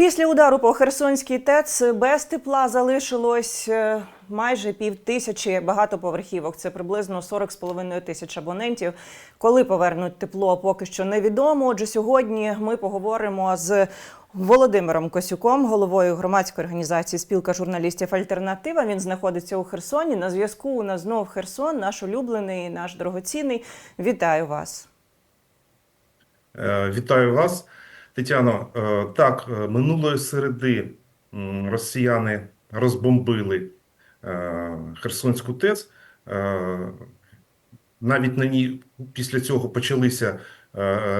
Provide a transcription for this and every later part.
Після удару по Херсонській ТЕЦ без тепла залишилось е, майже пів тисячі багатоповерхівок. Це приблизно 40,5 тисяч абонентів. Коли повернуть тепло, поки що невідомо. Отже, сьогодні ми поговоримо з Володимиром Косюком, головою громадської організації Спілка журналістів Альтернатива. Він знаходиться у Херсоні. На зв'язку у нас знов Херсон, наш улюблений, наш дорогоцінний. Вітаю вас. Е, Вітаю вас, Тетяно. Е, Так, е, минулої середи росіяни розбомбили Херсонську ТЕЦ. Навіть на ній після цього почалися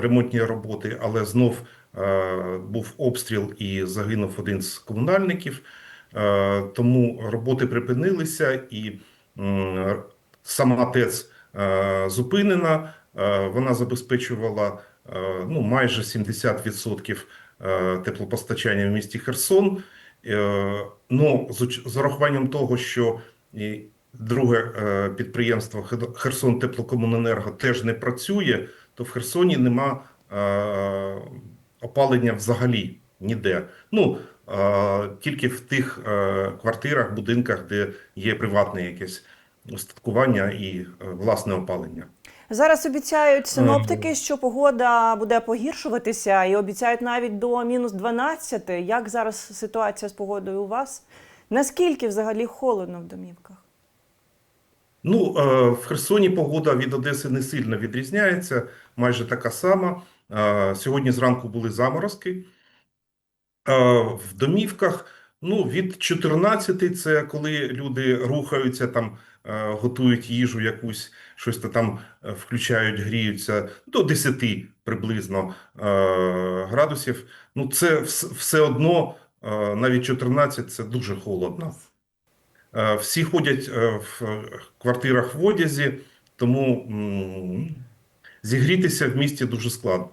ремонтні роботи, але знов був обстріл і загинув один з комунальників. Е, Тому роботи припинилися, і сама ТЕЦ е, зупинена. Е, Вона забезпечувала е, ну, майже 70% е, теплопостачання в місті Херсон. Е, Ну, з урахуванням того, що друге е, підприємство Херсон Теплокомуненерго теж не працює, то в Херсоні нема е, опалення взагалі ніде. Ну, е, тільки в тих е, квартирах, будинках, де є приватне якесь устаткування і е, власне опалення. Зараз обіцяють синоптики, що погода буде погіршуватися, і обіцяють навіть до мінус 12. Як зараз ситуація з погодою у вас? Наскільки взагалі холодно в домівках? Ну, е, в Херсоні погода від Одеси не сильно відрізняється, майже така сама. Сьогодні зранку були заморозки. В домівках, ну, від 14 це коли люди рухаються, там готують їжу якусь, щось там е, включають, гріються, до 10 приблизно градусів. Ну, це все одно, навіть 14 це дуже холодно. Всі ходять е, в квартирах в одязі, тому зігрітися в місті дуже складно.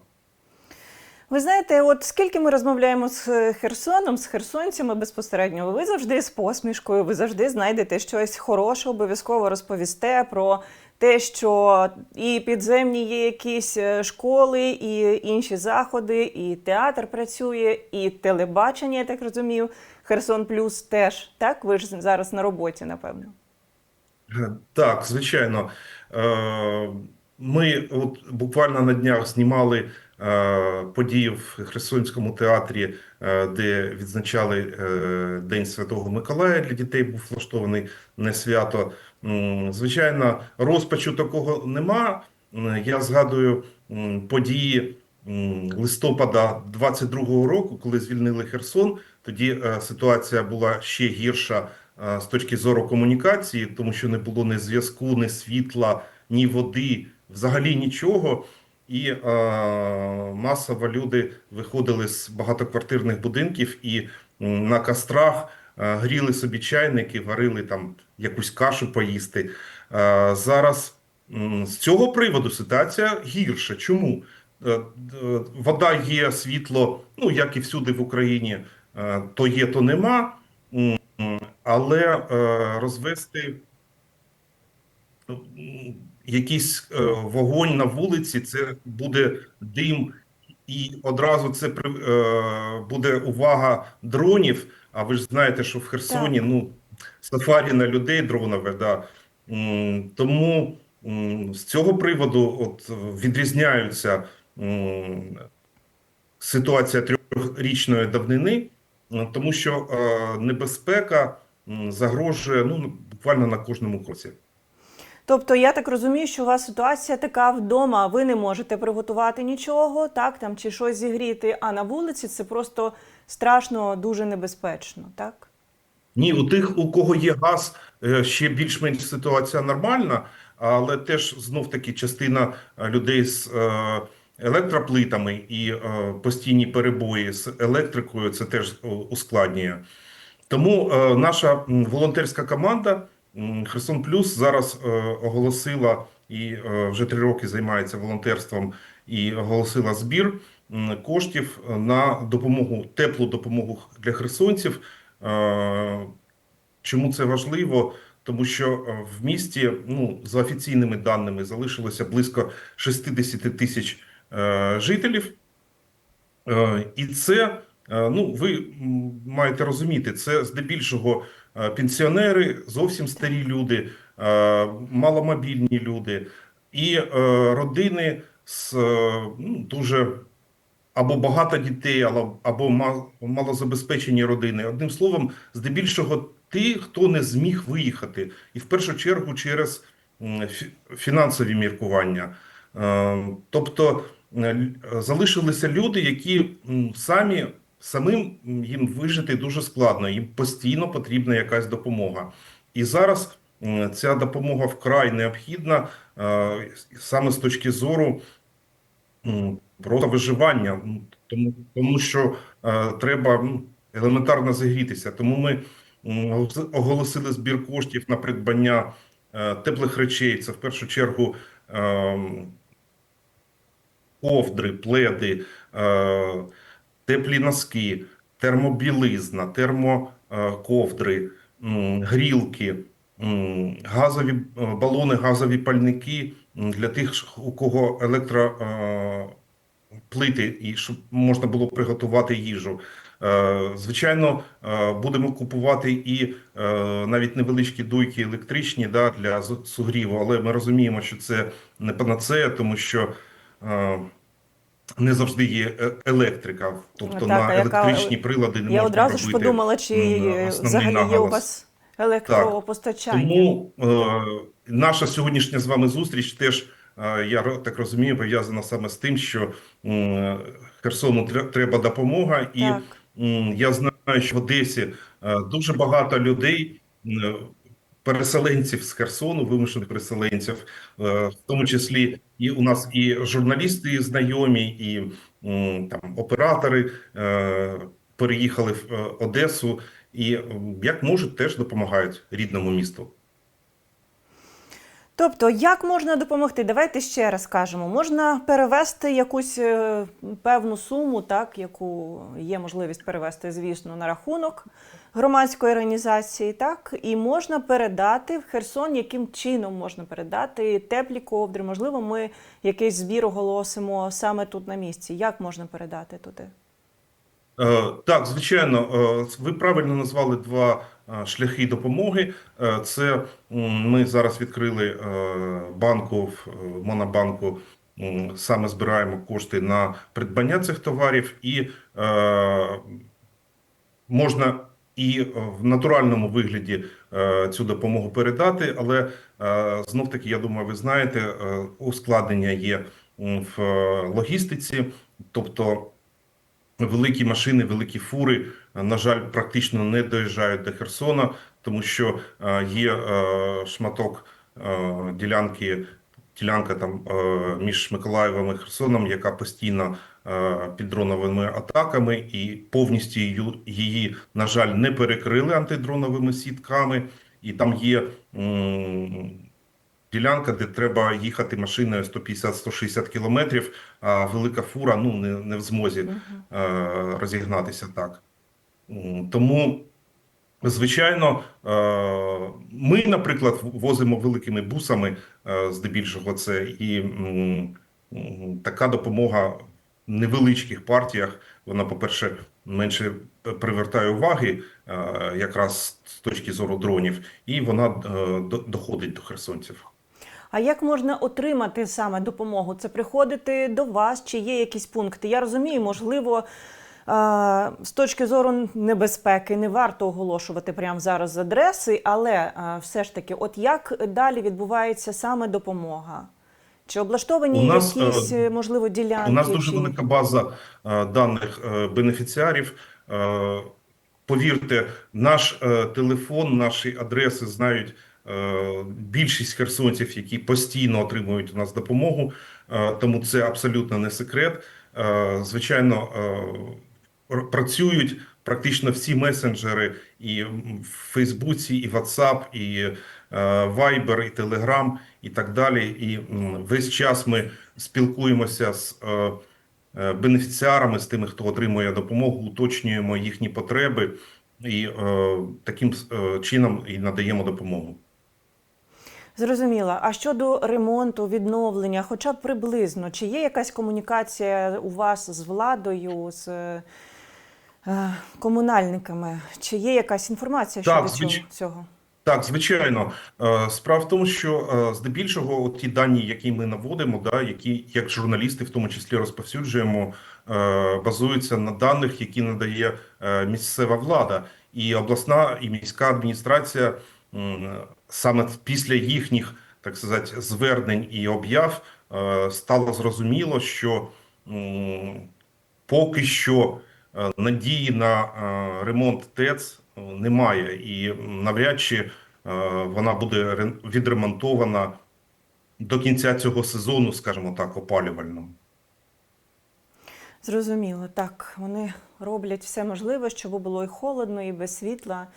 Ви знаєте, от скільки ми розмовляємо з Херсоном, з херсонцями безпосередньо, ви завжди з посмішкою, ви завжди знайдете щось хороше, обов'язково розповісте про те, що і підземні є якісь е, школи, і інші заходи, і театр працює, і телебачення, я так розумію. Херсон Плюс теж так. Ви ж зараз на роботі, напевно. Е, Так, звичайно. Е, Ми от буквально на днях знімали е, події в Херсонському театрі, е, де відзначали е, День Святого Миколая. Для дітей був влаштований не свято. Звичайно, розпачу такого нема. Я згадую події листопада 22-го року, коли звільнили Херсон. Тоді ситуація була ще гірша з точки зору комунікації, тому що не було ні зв'язку, ні світла, ні води, взагалі нічого. І е, масово люди виходили з багатоквартирних будинків і на кострах е, гріли собі чайники, варили там якусь кашу поїсти. Е, зараз м, з цього приводу ситуація гірша. Чому? Е, е, Вода є, світло, ну як і всюди в Україні, е, то є, то нема. Але е, розвести якийсь е, вогонь на вулиці, це буде дим, і одразу це е, буде увага дронів. А ви ж знаєте, що в Херсоні ну, сафарі на людей дронове. Да. Тому з цього приводу от, відрізняються ситуація трьохрічної давнини, тому що е, небезпека загрожує ну, буквально на кожному кроці. Тобто, я так розумію, що у вас ситуація така вдома, ви не можете приготувати нічого, так там чи щось зігріти, а на вулиці це просто страшно, дуже небезпечно, так? Ні, у тих, у кого є газ, е, ще більш-менш ситуація нормальна, але теж знов таки частина е, людей з е, електроплитами і постійні перебої з електрикою це теж ускладнює. Тому наша волонтерська команда Херсон Плюс зараз е, оголосила і е, вже три роки займається волонтерством і оголосила збір коштів на допомогу, теплу допомогу для херсонців. Е, Чому це важливо? тому що е, в місті, ну, за офіційними даними, залишилося близько 60 тисяч е, жителів. Е, І це, е, ну, ви маєте розуміти, це здебільшого е, пенсіонери, зовсім старі люди, маломобільні люди і е, родини з е, ну, дуже або багато дітей, або, малозабезпечені родини. Одним словом, здебільшого ті, хто не зміг виїхати, і в першу чергу через фінансові міркування. Е, Тобто залишилися люди, які самі самим їм вижити дуже складно, їм постійно потрібна якась допомога. І зараз ця допомога вкрай необхідна е, саме з точки зору просто виживання, тому, тому що е, треба елементарно зігрітися. Тому ми оголосили збір коштів на придбання е, теплих речей. Це в першу чергу е, ковдри, пледи, теплі носки, термобілизна, термоковдри, грілки, газові е, балони, газові пальники для тих, у кого електро е, і щоб можна було приготувати їжу. Е, Звичайно, е, будемо купувати і е, навіть невеличкі дуйки електричні да, для сугріву, але ми розуміємо, що це не панацея, тому що е, не завжди є е- електрика, тобто Так, на яка- електричні прилади не Я можна одразу ж подумала, чи взагалі є у вас електропостачання. Тому е, наша сьогоднішня з вами зустріч теж, е, я так розумію, пов'язана саме з тим, що Херсону тре- треба допомога, і Так. я знаю, що в Одесі е, дуже багато людей. Переселенців з Херсону, вимушених переселенців, е, в тому числі і у нас і журналісти знайомі, і там оператори е, переїхали в е, Одесу, і як можуть, теж допомагають рідному місту. Тобто, як можна допомогти? Давайте ще раз кажемо. Можна перевести якусь е, певну суму, так, яку є можливість перевести, звісно, на рахунок громадської організації, так, і можна передати в Херсон, яким чином можна передати теплі ковдри. Можливо, ми якийсь збір оголосимо саме тут на місці. Як можна передати туди? Е, Так, звичайно, е, ви правильно назвали два е, шляхи допомоги. Це ми зараз відкрили банку в монобанку. Саме збираємо кошти на придбання цих товарів, і е, можна і в натуральному вигляді е, цю допомогу передати, але е, знов таки, я думаю, ви знаєте, е, ускладнення є в логістиці, тобто. Великі машини, великі фури, е, на жаль, практично не доїжджають до Херсона, тому що е, є е, шматок ділянки, ділянка там між Миколаєвом і Херсоном, яка постійно під дроновими атаками, і повністю її, на жаль, не перекрили антидроновими сітками, і там є. Ділянка, де треба їхати машиною 150-160 кілометрів, а велика фура ну не, не в змозі е, розігнатися так. Тому, звичайно, ми, наприклад, возимо великими бусами, здебільшого це і така допомога в невеличких партіях. Вона, по-перше, менше привертає уваги, якраз з точки зору дронів, і вона е, доходить до херсонців. А як можна отримати саме допомогу? Це приходити до вас, чи є якісь пункти? Я розумію, можливо, е, з точки зору небезпеки не варто оголошувати прямо зараз адреси, але е, все ж таки, от як далі відбувається саме допомога? Чи облаштовані У нас, якісь, е, е, можливо, ділянки? У нас дуже чи... велика база даних бенефіціарів. Повірте, наш телефон, наші адреси знають більшість херсонців, які постійно отримують у нас допомогу. Е, Тому це абсолютно не секрет. Е, Звичайно, е, працюють практично всі месенджери і в Фейсбуці, і WhatsApp, і е, Viber, і Telegram, і так далі. І весь час ми спілкуємося з е, е, бенефіціарами, з тими, хто отримує допомогу, уточнюємо їхні потреби і е, таким е, чином і надаємо допомогу. Зрозуміло. А щодо ремонту, відновлення, хоча б приблизно, чи є якась комунікація у вас з владою, з е, комунальниками? Чи є якась інформація Так, щодо звич- цього-? Так, звичайно. Е, Справа в тому, що е, здебільшого от ті дані, які ми наводимо, да, які як журналісти в тому числі розповсюджуємо, е, базуються на даних, які надає е, місцева влада, і обласна і міська адміністрація саме після їхніх, так сказати, звернень і об'яв е, стало зрозуміло, що поки що е, надії на е, ремонт ТЕЦ немає, і навряд чи вона буде ре- відремонтована до кінця цього сезону, скажімо так, опалювального. Зрозуміло, так. Вони роблять все можливе, щоб було і холодно, і без світла,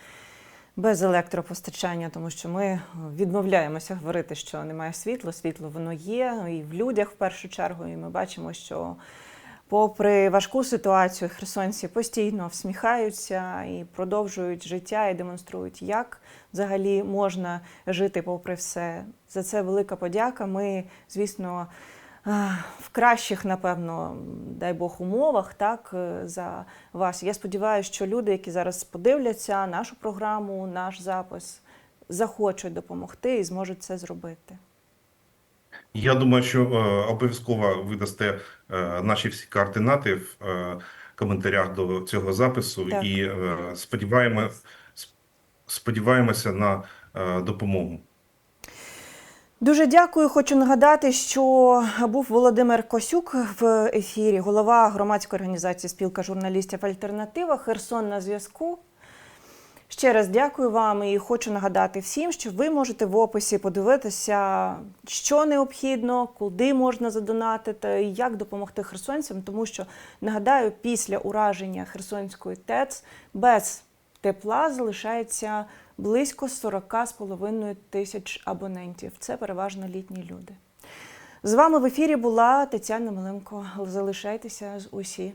без електропостачання, тому що ми відмовляємося говорити, що немає світла. Світло воно є, і в людях в першу чергу. І ми бачимо, що попри важку ситуацію, херсонці постійно всміхаються і продовжують життя і демонструють, як взагалі можна жити попри все. За це велика подяка. Ми, звісно, в кращих, напевно, дай Бог, умовах, так, е, за вас. Я сподіваюся, що люди, які зараз подивляться нашу програму, наш запис, захочуть допомогти і зможуть це зробити. Я думаю, що е, обов'язково ви дасте е, наші всі координати в е, коментарях до цього запису Так. і е, сподіваємося, сподіваємося на е, допомогу. Дуже дякую. Хочу нагадати, що був Володимир Косюк в ефірі, голова громадської організації Спілка журналістів Альтернатива Херсон на зв'язку. Ще раз дякую вам і хочу нагадати всім, що ви можете в описі подивитися, що необхідно, куди можна задонатити, як допомогти херсонцям, тому що нагадаю, після ураження Херсонської ТЕЦ без тепла залишається близько 40,5 тисяч абонентів. Це переважно літні люди. З вами в ефірі була Тетяна Миленко. Залишайтеся з усі.